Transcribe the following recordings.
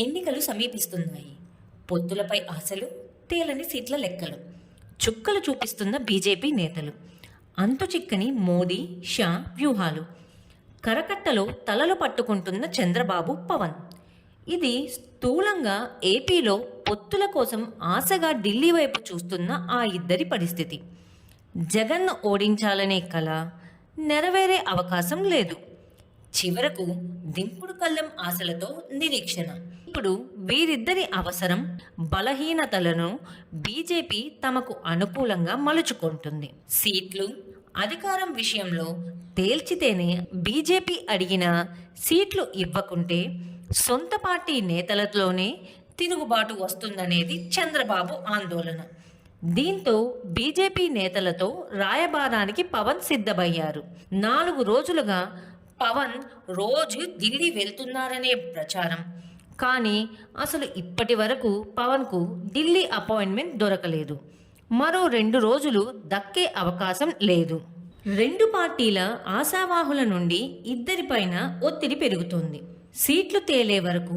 ఎన్నికలు సమీపిస్తున్నాయి. పొత్తులపై ఆశలు తేలని సీట్ల లెక్కలు. చుక్కలు చూపిస్తున్న బీజేపీ నేతలు. అంతు చిక్కని మోదీ షా వ్యూహాలు. కరకట్టలో తలలు పట్టుకుంటున్న చంద్రబాబు పవన్. ఇది స్థూలంగా ఏపీలో పొత్తుల కోసం ఆశగా ఢిల్లీ వైపు చూస్తున్న ఆ ఇద్దరి పరిస్థితి. జగన్ను ఓడించాలనే కల నెరవేరే అవకాశం లేదు. చివరకు దింపుడు కళ్ళం ఆశలతో నిరీక్షణ. ఇప్పుడు వీరిద్దరి అవసరం బలహీనతలను బీజేపీ తమకు అనుకూలంగా మలుచుకుంటుంది. సీట్లు అధికారం విషయంలో తేల్చితేనే బీజేపీ అడిగిన సీట్లు ఇవ్వకుంటే సొంత పార్టీ నేతలతోనే తిరుగుబాటు వస్తుందనేది చంద్రబాబు ఆందోళన. దీంతో బీజేపీ నేతలతో రాయబారానికి పవన్ సిద్ధమయ్యారు. నాలుగు రోజులుగా పవన్ రోజు ఢిల్లీ వెళ్తున్నారనే ప్రచారం. కానీ అసలు ఇప్పటి వరకు పవన్కు ఢిల్లీ అపాయింట్మెంట్ దొరకలేదు. మరో రెండు రోజులు దక్కే అవకాశం లేదు. రెండు పార్టీల ఆశావాహుల నుండి ఇద్దరిపైన ఒత్తిడి పెరుగుతోంది. సీట్లు తేలే వరకు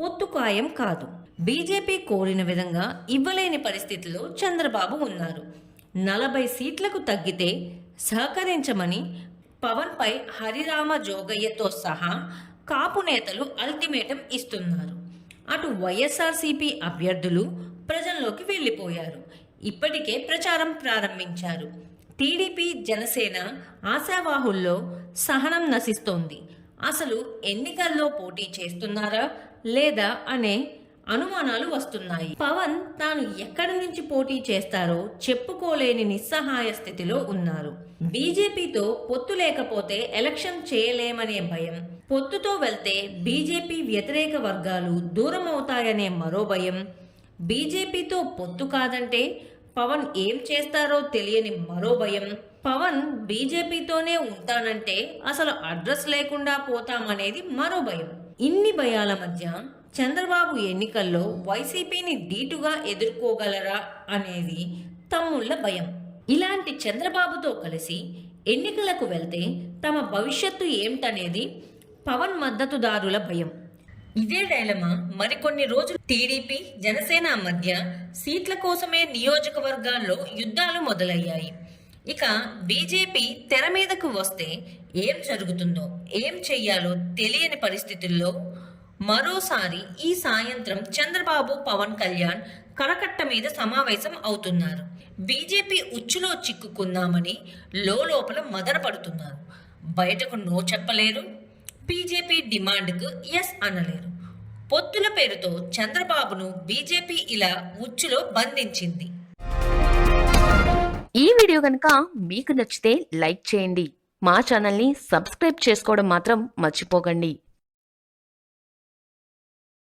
పొత్తు ఖాయం కాదు. బీజేపీ కోరిన విధంగా ఇవ్వలేని పరిస్థితిలో చంద్రబాబు ఉన్నారు. నలభై సీట్లకు తగ్గితే సహకరించమని పవన్పై హరిరామ జోగయ్యతో సహా కాపు నేతలు అల్టిమేటం ఇస్తున్నారు. అటు వైఎస్ఆర్సీపీ అభ్యర్థులు ప్రజల్లోకి వెళ్ళిపోయారు. ఇప్పటికే ప్రచారం ప్రారంభించారు. టీడీపీ జనసేన ఆశావాహుల్లో సహనం నశిస్తోంది. అసలు ఎన్నికల్లో పోటీ చేస్తున్నారా లేదా అనే అనుమానాలు వస్తున్నాయి. పవన్ తాను ఎక్కడి నుంచి పోటీ చేస్తారో చెప్పుకోలేని నిస్సహాయ స్థితిలో ఉన్నారు. బీజేపీతో పొత్తు లేకపోతే ఎలక్షన్ చేయలేమనే భయం. పొత్తుతో వెళ్తే బీజేపీ వ్యతిరేక వర్గాలు దూరం అవుతాయనే మరో భయం. బీజేపీతో పొత్తు కాదంటే పవన్ ఏం చేస్తారో తెలియని మరో భయం. పవన్ బీజేపీతోనే ఉంటానంటే అసలు అడ్రస్ లేకుండా పోతామనేది మరో భయం. ఇన్ని భయాల మధ్య చంద్రబాబు ఎన్నికల్లో వైసీపీని ధీటుగా ఎదుర్కోగలరా అనేది తమ్ముళ్ళ భయం. ఇలాంటి చంద్రబాబుతో కలిసి ఎన్నికలకు వెళ్తే తమ భవిష్యత్తు ఏమిటనేది పవన్ మద్దతుదారుల భయం. ఇదే డైలమా మరికొన్ని రోజులు టీడీపీ జనసేన మధ్య సీట్ల కోసమే నియోజకవర్గాల్లో యుద్ధాలు మొదలయ్యాయి. ఇక బీజేపీ తెర మీదకు వస్తే ఏం జరుగుతుందో ఏం చెయ్యాలో తెలియని పరిస్థితుల్లో మరోసారి ఈ సాయంత్రం చంద్రబాబు పవన్ కళ్యాణ్ కరకట్ట మీద సమావేశం అవుతున్నారు. బీజేపీ ఉచ్చులో చిక్కుకుందామని లోపల మదనపడుతున్నారు. బయటకు నో చెప్పలేరు. బీజేపీ డిమాండ్కు ఎస్ అనలేరు. పొత్తుల పేరుతో చంద్రబాబును బీజేపీ ఇలా ఉచ్చులో బంధించింది. ఈ వీడియో కనుక మీకు నచ్చితే లైక్ చేయండి. మా ఛానల్ని సబ్స్క్రైబ్ చేసుకోవడం మాత్రం మర్చిపోకండి.